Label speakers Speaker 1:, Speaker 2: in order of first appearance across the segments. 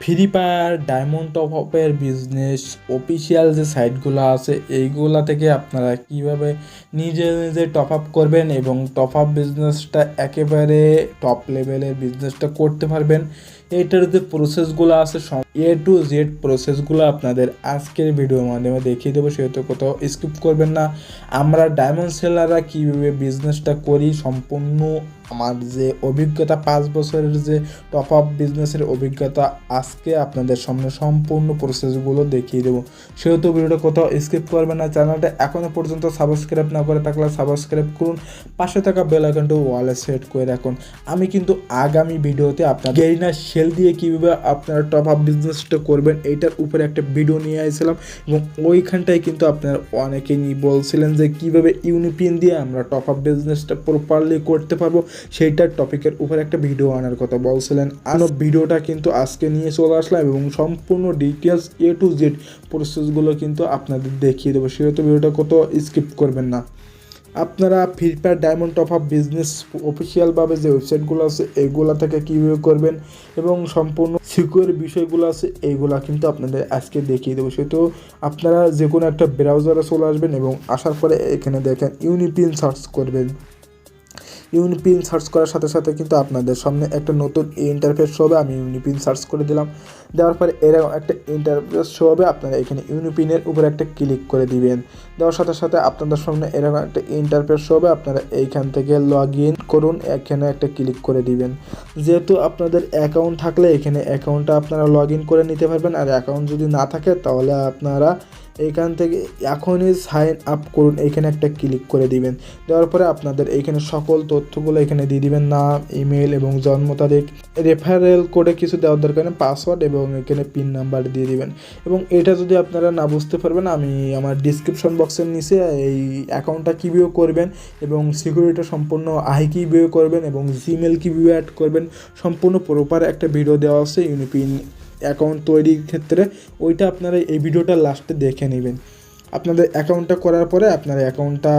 Speaker 1: Free fire diamond top আপের business official যে সাইটগুলো আছে, এইগুলা থেকে আপনারা কীভাবে নিজে নিজে টপ আপ করবেন এবং টপ আপ বিজনেসটা একেবারে টপ লেভেলের বিজনেসটা করতে পারবেন, এটার যে প্রসেসগুলো আছে এ টু জেড প্রসেসগুলো আপনাদের আজকের ভিডিওর মাধ্যমে দেখিয়ে দেবো, সেহেতু কোথাও স্কিপ করবেন না। আমরা ডায়মন্ড সেলাররা কীভাবে বিজনেসটা করি, সম্পূর্ণ আমার যে অভিজ্ঞতা, পাঁচ বছরের যে টপ আপ বিজনেসের অভিজ্ঞতা, আজকে আপনাদের সামনে সম্পূর্ণ প্রসেসগুলো দেখিয়ে দেবো। সেহেতু ভিডিওটা কোথাও স্কিপ করবেন না চ্যানেলটা এখনও পর্যন্ত সাবস্ক্রাইব না করে থাকলে সাবস্ক্রাইব করুন। পাশে থাকা বেল আইকনটা ওয়ালে সেট করে রাখুন। আমি কিন্তু আগামী ভিডিওতে আপনার গেরিনা সেল দিয়ে কীভাবে আপনারা টপ আপ বিজনেসটা করবেন এইটার উপরে একটা ভিডিও নিয়ে আসছিলাম এবং ওইখানটায় কিন্তু আপনারা অনেকেই বলছিলেন যে কীভাবে ইউনিপিন দিয়ে আমরা টপ আপ বিজনেসটা প্রপারলি করতে পারব সেইটার টপিকের উপরে একটা ভিডিও আনার কথা বলছিলেন। আর ভিডিওটা কিন্তু আজকে নিয়ে চলে আসলাম এবং সম্পূর্ণ ডিটেলস এ টু জেড প্রসেসগুলো কিন্তু আপনাদের দেখিয়ে দেবো। সেহেতু ভিডিওটা কত স্কিপ করবেন না। আপনারা free fire diamond top up business অফিসিয়ালভাবে যে ওয়েবসাইটগুলো আছে এইগুলো থেকে কীভাবে করবেন এবং সম্পূর্ণ সিকিউর বিষয়গুলো আছে এইগুলা কিন্তু আপনাদের আজকে দেখিয়ে দেবো। সেহেতু আপনারা যে কোনো একটা ব্রাউজারে চলে আসবেন এবং আসার পরে এখানে দেখেন ইউনিপিন সার্চ করবেন। ইউনিপিন সার্চ করার সাথে সাথে কিন্তু আপনাদের সামনে একটা নতুন ইন্টারফেস শো হবে। আমি ইউনিপিন সার্চ করে দিলাম। দেওয়ার পরে এরকম একটা ইন্টারফেস শো হবে। আপনারা এখানে ইউনিপিনের উপরে একটা ক্লিক করে দিবেন। দেওয়ার সাথে সাথে আপনাদের সামনে এরকম একটা ইন্টারফেস শো হবে। আপনারা এইখান থেকে লগ ইন করুন। এখানে একটা ক্লিক করে দিবেন। যেহেতু আপনাদের অ্যাকাউন্ট থাকলে এখানে অ্যাকাউন্টটা আপনারা লগ ইন করে নিতে পারবেন। আর অ্যাকাউন্ট যদি না থাকে, তাহলে আপনারা এইখান থেকে এখনই সাইন আপ করুন এইখানে একটা ক্লিক করে দিবেন। দেওয়ার পরে আপনাদের এইখানে সকল তথ্যগুলো এখানে দিয়ে দিবেন, নাম ইমেল এবং জন্ম তারিখ রেফারেল কোডে কিছু দেওয়ার দরকার নেই পাসওয়ার্ড এবং এখানে পিন নাম্বার দিয়ে দিবেন। এবং এটা যদি আপনারা না বুঝতে পারবেন, আমি আমার ডিসক্রিপশন বক্সের নিচে এই অ্যাকাউন্টটা কীভাবে করবেন এবং সিকিউরিটি সম্পূর্ণ আই কীভাবে করবেন এবং জিমেল কীভাবে অ্যাড করবেন, সম্পূর্ণ প্রপার একটা ভিডিও দেওয়া আছে ইউনিপিন অ্যাকাউন্ট তৈরির ক্ষেত্রে ওইটা আপনারা এই ভিডিওটা লাস্টে দেখে নেবেন। আপনাদের অ্যাকাউন্টটা করার পরে আপনারা অ্যাকাউন্টটা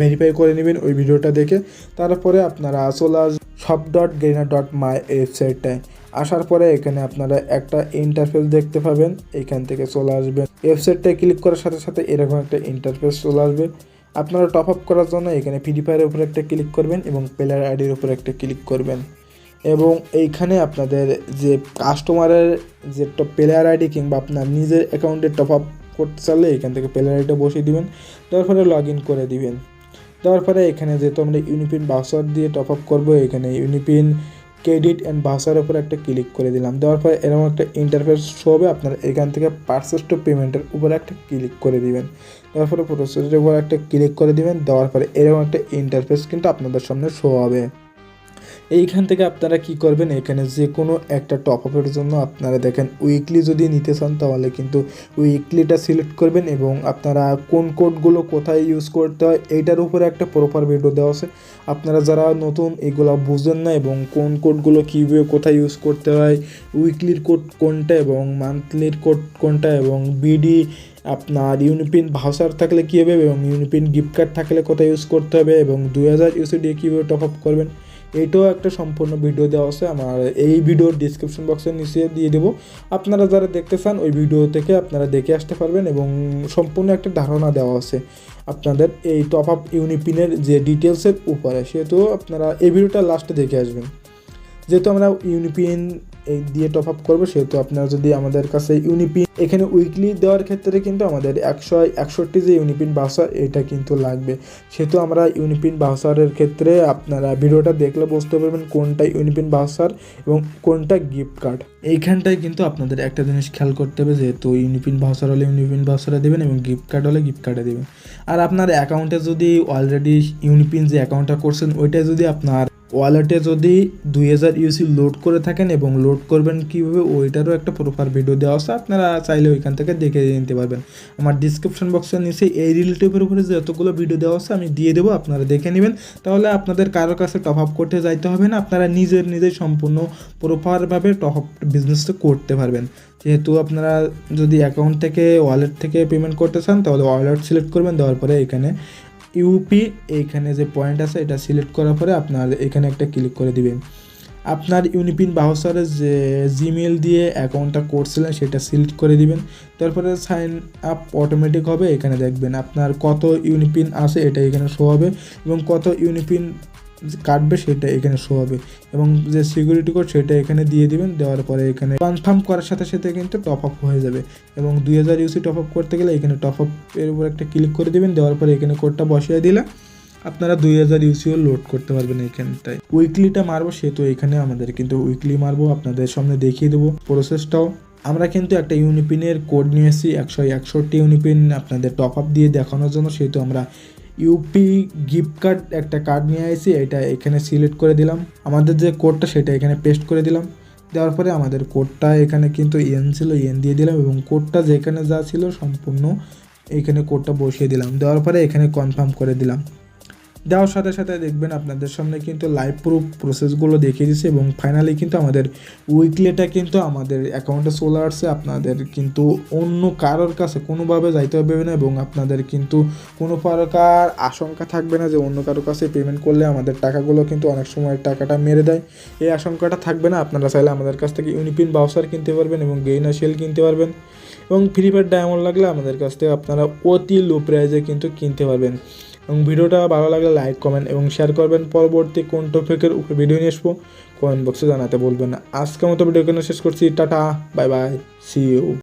Speaker 1: ভেরিফাই করে নেবেন ওই ভিডিওটা দেখে। তারপরে আপনারা চলে আস সব ডট গেরিনা ডট মাই ওয়েবসাইটটায় আসার পরে এখানে আপনারা একটা ইন্টারফেস দেখতে পাবেন, এখান থেকে চলে আসবেন। ওয়েবসাইটটায় ক্লিক করার সাথে সাথে এরকম একটা ইন্টারফেস চলে আসবে। আপনারা টপ আপ করার জন্য এখানে ফ্রি ফায়ারের উপরে একটা ক্লিক করবেন এবং প্লেয়ার আইডির উপরে একটা ক্লিক করবেন। এবং এইখানে আপনাদের যে কাস্টমারের যে প্লেয়ার আইডি কিংবা আপনার নিজের অ্যাকাউন্টে টপ আপ করতে চাইলে এখান থেকে প্লেয়ার আইডিটা বসিয়ে দিবেন, দেওয়ার পরে লগ ইন করে দিবেন। দেওয়ার পরে এখানে যেহেতু আমরা ইউনিপিন বাউসার দিয়ে টপ আপ করব, এখানে ইউনিপিন ক্রেডিট অ্যান্ড বাউসার উপরে একটা ক্লিক করে দিলাম। দেওয়ার পরে এরকম একটা ইন্টারফেস শো হবে, আপনার এখান থেকে পার্সেস টু পেমেন্টের উপরে একটা ক্লিক করে দিবেন। দেওয়ার পরে প্রসেসের উপর একটা ক্লিক করে দিবেন, দেওয়ার পরে এরকম একটা ইন্টারফেস কিন্তু আপনাদের সামনে শো হবে। এইখান থেকে আপনারা কি করবেন? এখানে যে কোনো একটা টপ আপের জন্য আপনারা দেখেন উইকলি যদি নিতে চান, তাহলে কিন্তু উইকলিটা সিলেক্ট করবেন এবং আপনারা কোন কোডগুলো কোথায় ইউজ করতে হয়, এইটার উপরে একটা প্রপার ভিডিও দেওয়া আছে। আপনারা যারা নতুন, এগুলো বুঝেন না এবং কোন কোডগুলো কীভাবে কোথায় ইউজ করতে হয় উইকলির কোড কোনটা এবং মান্থলির কোড কোনটা এবং বিডি আপনার ইউনিপিন ভাউচার থাকলে কী হবে এবং ইউনিপিন গিফট কার্ড থাকলে কোথায় ইউজ করতে হবে এবং দুই হাজার ইউসি দিয়ে কীভাবে টপ আপ করবেন এইটাও একটা সম্পূর্ণ ভিডিও দেওয়া আছে, আমার এই ভিডিওর ডিসক্রিপশন বক্সের নিচে দিয়ে দেবো। আপনারা যারা দেখতে চান, ওই ভিডিও থেকে আপনারা দেখে আসতে পারবেন এবং সম্পূর্ণ একটা ধারণা দেওয়া আছে আপনাদের এই টপ আপ ইউনিপিনের যে ডিটেলসের উপরে, সেহেতু আপনারা এই ভিডিওটা লাস্টে দেখে আসবেন। যেহেতু আমরা ইউনিপিন এই দিয়ে টপ আপ করব, সেহেতু আপনারা যদি আমাদের কাছে ইউনিপিন এখানে উইকলি দেওয়ার ক্ষেত্রে কিন্তু আমাদের একশো, একষট্টি যে ইউনিপিন বাউসার এটা কিন্তু লাগবে। সেহেতু আমরা ইউনিপিন বাউসারের ক্ষেত্রে আপনারা ভিডিওটা দেখলে বুঝতে পারবেন কোনটা ইউনিপিন বাউসার এবং কোনটা গিফট কার্ড এইখানটায় কিন্তু আপনাদের একটা জিনিস খেয়াল করতে হবে, যেহেতু ইউনিপিন বাউসার হলে ইউনিপিন বাউসারে দেবেন এবং গিফট কার্ড হলে গিফট কার্ডে দেবেন। আর আপনার অ্যাকাউন্টে যদি অলরেডি ইউনিপিন যে অ্যাকাউন্টটা করছেন ওইটা যদি আপনার ওয়ালেটে যদি দুই হাজার ইউসি লোড করে থাকেন এবং লোড করবেন কীভাবে, ওইটারও একটা প্রপার ভিডিও দেওয়া আছে, আপনারা চাইলে ওইখান থেকে দেখে নিতে পারবেন। আমার ডিসক্রিপশন বক্সের নিচে এই রিলেটিভের উপরে যতগুলো ভিডিও দেওয়া আছে, আমি দিয়ে দেবো, আপনারা দেখে নেবেন। তাহলে আপনাদের কারোর কাছে টপ আপ করতে যাইতে হবে না, আপনারা নিজের নিজের সম্পূর্ণ প্রপারভাবে টপ আপ বিজনেসটা করতে পারবেন। যেহেতু আপনারা যদি অ্যাকাউন্ট থেকে ওয়ালেট থেকে পেমেন্ট করতে চান, তাহলে ওয়ালেট সিলেক্ট করবেন, দেওয়ার পরে এখানে ইউপি এইখানে যে পয়েন্ট আছে, এটা সিলেক্ট করার পরে আপনার এখানে একটা ক্লিক করে দিবেন। আপনার ইউনিপিন বাহসারের যে জিমেল দিয়ে অ্যাকাউন্টটা করছিলেন, সেটা সিলেক্ট করে দিবেন। তারপরে সাইন আপ অটোমেটিক হবে, এখানে দেখবেন আপনার কত ইউনিপিন আছে, এটা এখানে শো হবে। এবং কত ইউনিপিন কাটবে সেটা এখানে শো হবে। এবং যে সিকিউরিটি কোড সেটা এখানে দিয়ে দিবেন, দেওয়ার পরে এখানে কনফার্ম করার সাথে সাথে কিন্তু টপ আপ হয়ে যাবে। এবং দুই হাজার ইউসি টপ আপ করতে গেলে এখানে টপ আপ এর উপর একটা ক্লিক করে দিবেন, দেওয়ার পরে এখানে কোডটা বসিয়ে দিলে আপনারা দুই হাজার ইউসিও লোড করতে পারবেন এইখানটায়। উইকলিটা মারবো সেহেতু এখানে আমাদের কিন্তু উইকলি মারবো, আপনাদের সামনে দেখিয়ে দেবো প্রসেসটাও আমরা কিন্তু একটা ইউনিপিনের কোড নিয়ে এসেছি একশো একষট্টি ইউনিপিন আপনাদের টপ আপ দিয়ে দেখানোর জন্য, সেহেতু আমরা ইউপি গিফট কার্ড একটা কার্ড নিয়ে এসেছি এটা এখানে সিলেক্ট করে দিলাম। আমাদের যে কোডটা সেটা এখানে পেস্ট করে দিলাম। দেওয়ার পরে আমাদের কোডটা এখানে কিন্তু এন ছিল এন দিয়ে দিলাম এবং কোডটা যেখানে যা ছিল সম্পূর্ণ এখানে কোডটা বসিয়ে দিলাম। দেওয়ার পরে এখানে কনফার্ম করে দিলাম। দেওয়ার সাথে সাথে দেখবেন আপনাদের সামনে কিন্তু লাইভ প্রুফ প্রসেসগুলো দেখিয়ে দিচ্ছে এবং ফাইনালি কিন্তু আমাদের উইকলিটা কিন্তু আমাদের অ্যাকাউন্টে চলে আসছে। আপনাদের কিন্তু অন্য কারোর কাছে কোনোভাবে যাইতে হবে না এবং আপনাদের কিন্তু কোনো প্রকার আশঙ্কা থাকবে না যে অন্য কারোর কাছে পেমেন্ট করলে আমাদের টাকাগুলো কিন্তু অনেক সময় টাকাটা মেরে দেয়। এই আশঙ্কাটা থাকবে না, আপনারা চাইলে আমাদের কাছ থেকে ইউনিপিন বাউসার কিনতে পারবেন এবং গেইনার শেল কিনতে পারবেন এবং ফ্রি ফায়ার ডায়মন্ড লাগলে আমাদের কাছ থেকে আপনারা অতি লো প্রাইজে কিন্তু কিনতে পারবেন। এবং ভিডিওটা ভালো লাগলে লাইক, কমেন্ট এবং শেয়ার করবেন। পরবর্তী কোন টপিকের উপরে ভিডিও নিয়ে আসব কমেন্ট বক্সে জানাতে বলবেন না। আজকের মতো ভিডিও কেন শেষ করছি। Tata, bye bye see you